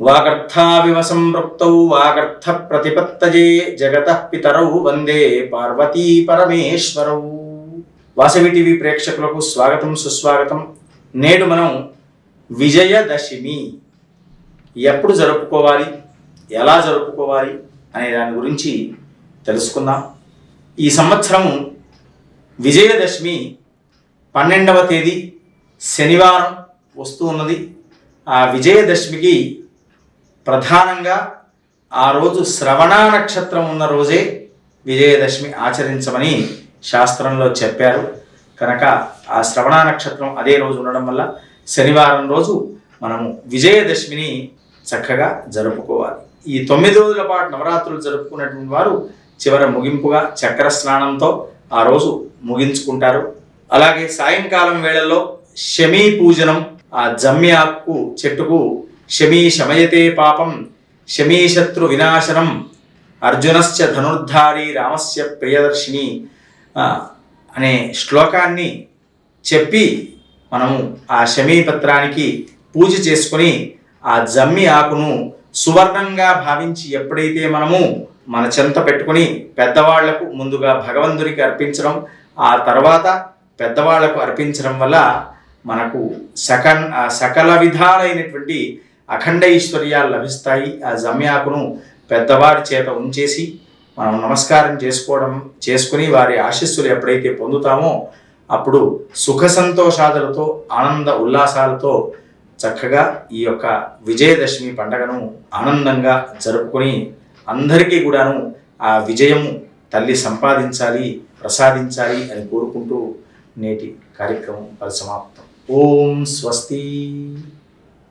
వాగర్థావివ సంపృక్తౌ వాగర్థ ప్రతిపత్తజే జగత పితరౌ వందే పార్వతీ పరమేశ్వరౌ వాసవి టీవీ ప్రేక్షకులకు స్వాగతం సుస్వాగతం. నేడు మనం విజయదశమి. ఎప్పుడు జరుపుకోవాలి? ఎలా జరుపుకోవాలి? అనే దాని గురించి తెలుసుకుందాం. ఈ సంవత్సరం విజయదశమి పన్నెండవ తేదీ శనివారం వస్తూ ఉన్నది. ఆ విజయదశమికి ప్రధానంగా ఆ రోజు శ్రవణ నక్షత్రం ఉన్న రోజే విజయదశమి ఆచరించమని శాస్త్రంలో చెప్పారు. కనుక ఆ శ్రవణ నక్షత్రం అదే రోజు ఉండడం వల్ల శనివారం రోజు మనము విజయదశమిని చక్కగా జరుపుకోవాలి. ఈ తొమ్మిది రోజుల పాటు నవరాత్రులు జరుపుకున్నటువంటి వారు చివర ముగింపుగా చక్ర స్నానంతో ఆ రోజు ముగించుకుంటారు. అలాగే సాయంకాలం వేళల్లో శమీ పూజనం ఆ జమ్మి ఆకు చెట్టుకు శమీ శమయతే పాపం శమీ శత్రు వినాశనం అర్జునశ్చ ధనుర్ధారి రామస్య ప్రియదర్శిని అనే శ్లోకాన్ని చెప్పి మనము ఆ శమీపత్రానికి పూజ చేసుకొని ఆ జమ్మి ఆకును సువర్ణంగా భావించి ఎప్పుడైతే మనము మన చెంత పెట్టుకుని పెద్దవాళ్ళకు ముందుగా భగవంతునికి అర్పించడం ఆ తర్వాత పెద్దవాళ్ళకు అర్పించడం వల్ల మనకు సకన్ ఆ సకల విధాలైనటువంటి అఖండ ఐశ్వర్యాలు లభిస్తాయి. ఆ జమ్యాకును పెద్దవారి చేత ఉంచేసి మనం నమస్కారం చేసుకోవడం చేసుకుని వారి ఆశీస్సులు ఎప్పుడైతే పొందుతామో అప్పుడు సుఖ సంతోషాదులతో ఆనంద ఉల్లాసాలతో చక్కగా ఈ యొక్క విజయదశమి పండగను ఆనందంగా జరుపుకొని అందరికీ కూడాను ఆ విజయము తల్లి సంపాదించాలి ప్రసాదించాలి అని కోరుకుంటూ నేటి కార్యక్రమం పరిసమాప్తం. ఓం స్వస్తి.